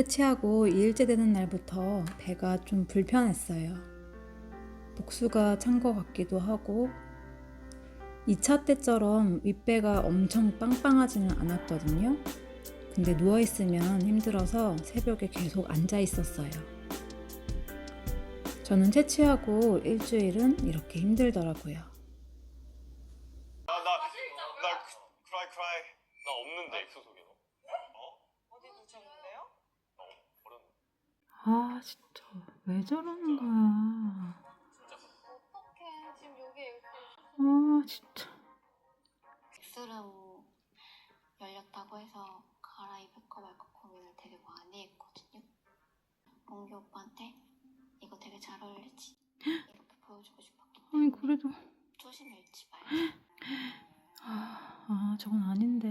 채취하고 2일째 되는 날부터 배가 좀 불편했어요. 복수가 찬 것 같기도 하고 2차 때처럼 윗배가 엄청 빵빵하지는 않았거든요. 근데 누워있으면 힘들어서 새벽에 계속 앉아 있었어요. 저는 채취하고 일주일은 이렇게 힘들더라고요. 나, 나, 나, 크라이, 크라이. 나 없는데, 엑소 속에 너. 어? 어디 두셨는데요? 나 버렸는데. 아 진짜 왜 저러는 거야? 어떡해 지금 여기 아 진짜. 엑스룸 열렸다고 해서 갈아입을까 말까 고민을 되게 많이 했거든요. 몽규 오빠한테 이거 되게 잘 어울리지? 이렇게 보여주고 싶었기 아니 때문에 그래도 초심 잃지 말자. 아, 아 저건 아닌데.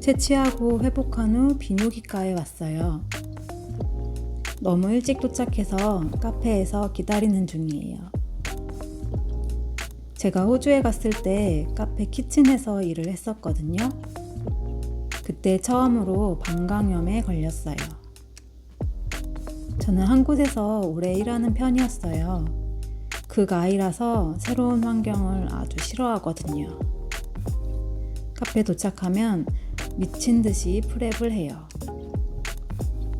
채취하고 회복한 후 비뇨기과에 왔어요. 너무 일찍 도착해서 카페에서 기다리는 중이에요. 제가 호주에 갔을 때 카페 키친에서 일을 했었거든요. 그때 처음으로 방광염에 걸렸어요. 저는 한 곳에서 오래 일하는 편이었어요. 극아이라서 새로운 환경을 아주 싫어하거든요. 카페 도착하면 미친 듯이 프랩을 해요.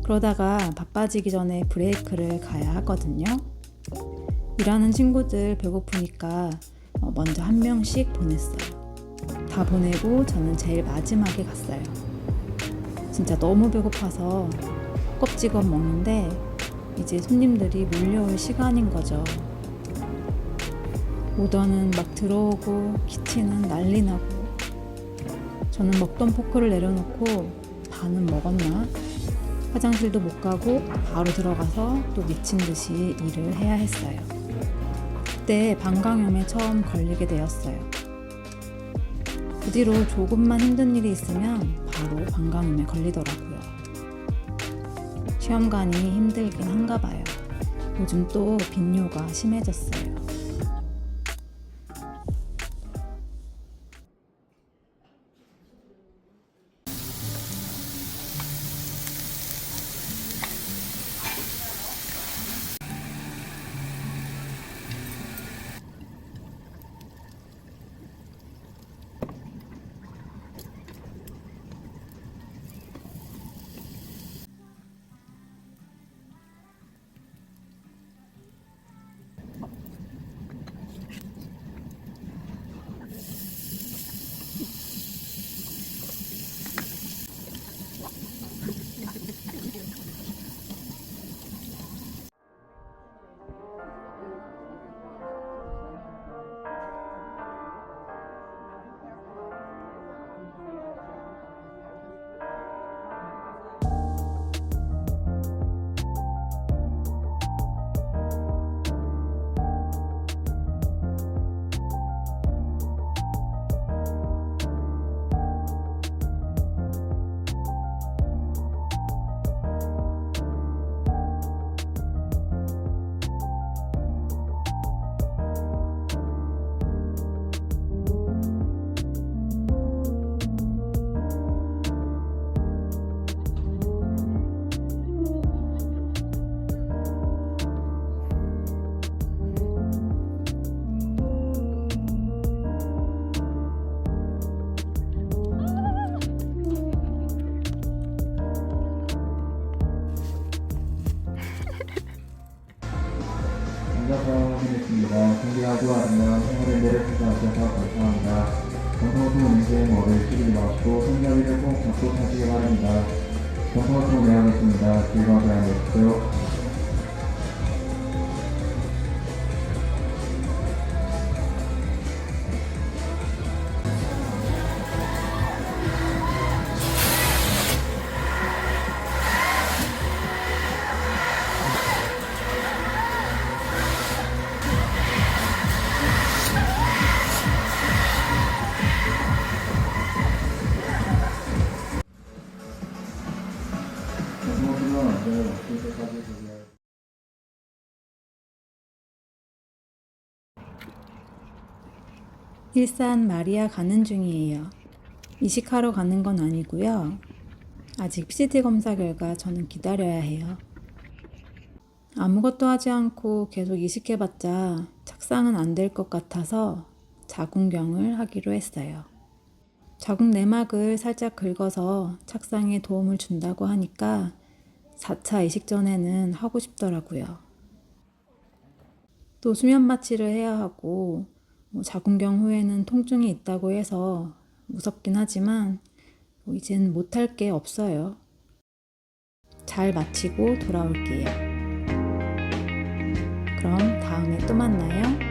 그러다가 바빠지기 전에 브레이크를 가야 하거든요. 일하는 친구들 배고프니까 어, 먼저 한 명씩 보냈어요. 다 보내고 저는 제일 마지막에 갔어요. 진짜 너무 배고파서 껍질건 먹는데 이제 손님들이 몰려올 시간인 거죠. 오더는 막 들어오고 키친은 난리 나고 저는 먹던 포크를 내려놓고 반은 먹었나? 화장실도 못 가고 바로 들어가서 또 미친 듯이 일을 해야 했어요. 그때 방광염에 처음 걸리게 되었어요. 그 뒤로 조금만 힘든 일이 있으면 바로 방광염에 걸리더라고요. 시험관이 힘들긴 한가 봐요. 요즘 또 빈뇨가 심해졌어요. 하겠습니다. 준비하고 아름다운 생활을 내려주셔서 감사합니다. 정성수 인생 머리를 숙이지 마시고 손잡이를 꼭 잡고 타시기 바랍니다. 정성수 내하겠습니다. 즐거운 시간 되십시오. 일산 마리아 가는 중이에요. 이식하러 가는 건 아니고요. 아직 PCT 검사 결과 저는 기다려야 해요. 아무것도 하지 않고 계속 이식해봤자 착상은 안 될 것 같아서 자궁경을 하기로 했어요. 자궁 내막을 살짝 긁어서 착상에 도움을 준다고 하니까 4차 이식 전에는 하고 싶더라고요. 또 수면 마취를 해야 하고 뭐 자궁경 후에는 통증이 있다고 해서 무섭긴 하지만 뭐 이젠 못할 게 없어요. 잘 마치고 돌아올게요. 그럼 다음에 또 만나요.